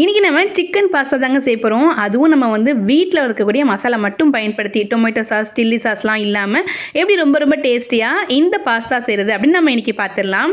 இன்றைக்கி நம்ம chicken pasta தாங்க செய்ய போகிறோம் அதுவும் நம்ம வந்து வீட்டில் இருக்கக்கூடிய மசாலா மட்டும் பயன்படுத்தி டொமேட்டோ சாஸ் சில்லி சாஸ்லாம் இல்லாமல் எப்படி ரொம்ப ரொம்ப டேஸ்டியாக இந்த பாஸ்தா செய்கிறது அப்படின்னு நம்ம இன்றைக்கி பார்த்துடலாம்.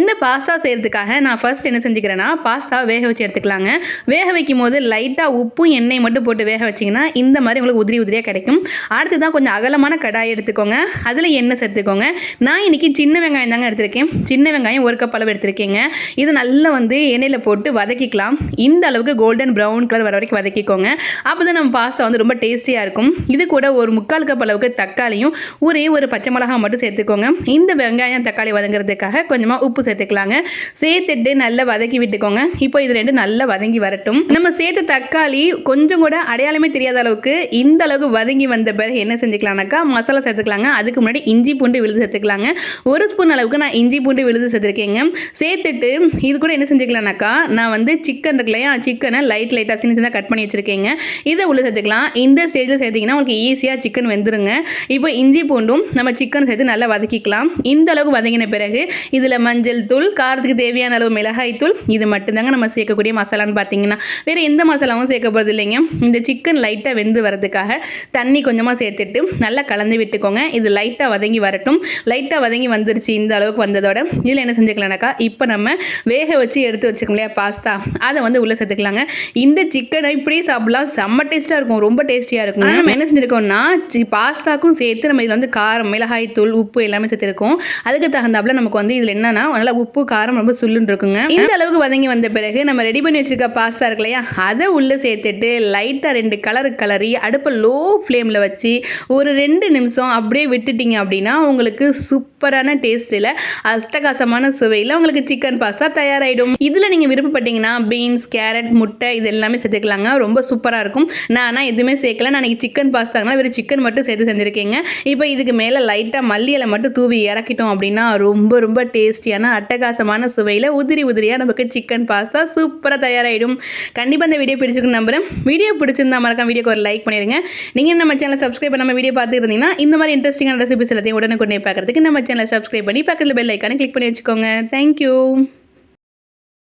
இந்த பாஸ்தா செய்கிறதுக்காக நான் ஃபர்ஸ்ட் என்ன செஞ்சுக்கிறேன்னா பாஸ்தா வேக வச்சு எடுத்துக்கலாங்க. வேக வைக்கும் போது லைட்டாக உப்பும் எண்ணெய் மட்டும் போட்டு வேக வச்சிங்கன்னா இந்த மாதிரி உங்களுக்கு உதிரி உதிரியாக கிடைக்கும். அடுத்து தான் கொஞ்சம் அகலமான கடாயை எடுத்துக்கோங்க. அதில் எண்ணெய் சேர்த்துக்கோங்க. நான் இன்றைக்கி சின்ன வெங்காயம் தாங்க எடுத்திருக்கேன். சின்ன வெங்காயம் ஒரு கப் அளவு எடுத்திருக்கேங்க. இது நல்லா வந்து எண்ணெயில் போட்டு வதக்கிக்கலாம். இந்த இந்த அளவுக்கு கோல்டன் ப்ரௌன் கலர் வர வரைக்கும் வதக்கிக்கோங்க. அப்போ தான் நம்ம பாஸ்தா வந்து ரொம்ப டேஸ்டியாக இருக்கும். இது கூட ஒரு முக்கால் கப் அளவுக்கு தக்காளியும் ஒரே ஒரு பச்சை மிளகாய் மட்டும் சேர்த்துக்கோங்க. இந்த வெங்காயம் தக்காளி வதங்குறதுக்காக கொஞ்சமாக உப்பு சேர்த்துக்கலாங்க. சேர்த்துட்டு நல்லா வதக்கி விட்டுக்கோங்க. இப்போ இது ரெண்டு நல்லா வதங்கி வரட்டும். நம்ம சேர்த்த தக்காளி கொஞ்சம் கூட அடையாளமே தெரியாத அளவுக்கு இந்த அளவுக்கு வதங்கி வந்த பிறகு என்ன செஞ்சுக்கலாம்னாக்கா மசாலா சேர்த்துக்கலாங்க. அதுக்கு முன்னாடி இஞ்சி பூண்டு விழுது சேர்த்துக்கலாங்க. ஒரு ஸ்பூன் அளவுக்கு நான் இஞ்சி பூண்டு விழுது சேர்த்துருக்கேங்க. சேர்த்துட்டு இது கூட என்ன செஞ்சுக்கலாம்னாக்கா நான் வந்து சிக்கன் இருக்கு இல்லையா? சிக்கனை லைட் லைட்டாக சின்ன சின்ன கட் பண்ணி வச்சுருக்கீங்க. இதை உள்ள சேர்த்துக்கலாம். இந்த ஸ்டேஜில் சேர்த்திங்கன்னா உங்களுக்கு ஈஸியாக சிக்கன் வெந்துருங்க. இப்போ இஞ்சி பூண்டும் நம்ம சிக்கன் சேர்த்து நல்லா வதக்கிக்கலாம். இந்த அளவுக்கு வதங்கின பிறகு இதில் மஞ்சள் தூள் காரத்துக்கு தேவையான அளவு மிளகாய் தூள் இது மட்டும்தாங்க நம்ம சேர்க்கக்கூடிய மசாலான்னு பார்த்தீங்கன்னா. வேறு எந்த மசாலாவும் சேர்க்க போகிறது இல்லைங்க. இந்த சிக்கன் லைட்டாக வெந்து வரதுக்காக தண்ணி கொஞ்சமாக சேர்த்துட்டு நல்லா கலந்து விட்டுக்கோங்க. இது லைட்டாக வதங்கி வரட்டும். லைட்டாக வதங்கி வந்துருச்சு இந்த அளவுக்கு வந்ததோட இதில் என்ன செஞ்சுக்கலாம்னாக்கா இப்போ நம்ம வேக வச்சு எடுத்து வச்சுக்கோங்க இல்லையா பாஸ்தா. அதை வந்து உள்ளே சேர்த்துக்கலாங்க. இந்த சிக்கனை இப்படியே சாப்பிடலாம். செம்ம டேஸ்ட்டாக இருக்கும். ரொம்ப டேஸ்டியாக இருக்கும். நம்ம என்ன செஞ்சுருக்கோம்னா சி பாஸ்தாக்கும் சேர்த்து நம்ம இதில் வந்து காரம் மிளகாய் தூள் உப்பு எல்லாமே சேர்த்துருக்கோம். அதுக்கு தகுந்தாப்புல நமக்கு வந்து இதில் என்னன்னா நல்லா உப்பு காரம் ரொம்ப சுல்லுன்னு இருக்குங்க. இந்த அளவுக்கு வதங்கி வந்த பிறகு நம்ம ரெடி பண்ணி வச்சிருக்க பாஸ்தா இருக்கு இல்லையா அதை உள்ளே சேர்த்துட்டு லைட்டாக ரெண்டு கலர் கலரி அடுப்பை லோ ஃப்ளேமில் வச்சு ஒரு ரெண்டு நிமிஷம் அப்படியே விட்டுட்டீங்க அப்படின்னா உங்களுக்கு சூப்பரான டேஸ்ட்டில் அஸ்தகாசமான சுவையில் உங்களுக்கு சிக்கன் பாஸ்தா தயாராகிடும் இதில் நீங்கள் விருப்பப்பட்டீங்கன்னா பீன்ஸ் கேரட் முட்டை இது எல்லாமே சேர்த்துக்கலாங்க. ரொம்ப சூப்பராக இருக்கும். நான் ஆனால் எதுவுமே சேர்க்கல. நான் இன்னைக்கு சிக்கன் பாஸ்தாங்கன்னா வெறும் சிக்கன் மட்டும் சேர்த்து செஞ்சுருக்கேங்க. இப்போ இதுக்கு மேலே லைட்டாக மல்லி இலை மட்டும் தூவி இறக்கிட்டோம் அப்படின்னா ரொம்ப ரொம்ப டேஸ்டியான அட்டகாசமான சுவையில் உதிரி உதிரியாக நமக்கு சிக்கன் பாஸ்தா சூப்பராக தயாராகிடும் கண்டிப்பாக இந்த வீடியோ பிடிச்சிருக்குன்னு நம்புறேன். வீடியோ பிடிச்சிருந்தா மறக்காம வீடியோக்கு ஒரு லைக் பண்ணிடுங்க. நீங்கள் நம்ம சேனலை சப்ஸ்கிரைப் பண்ணாமல் வீடியோ பார்த்துருந்தீங்கன்னா இந்த மாதிரி இன்ட்ரெஸ்டிங்கான ரெசிபிஸ் எல்லாத்தையும் உடனுக்குடனே பார்க்குறதுக்கு நம்ம சேனலை சப்ஸ்கிரைப் பண்ணி பக்கத்தில் பெல் ஐக்கானை கிளிக் பண்ணி வச்சுக்கோங்க. தேங்க்யூ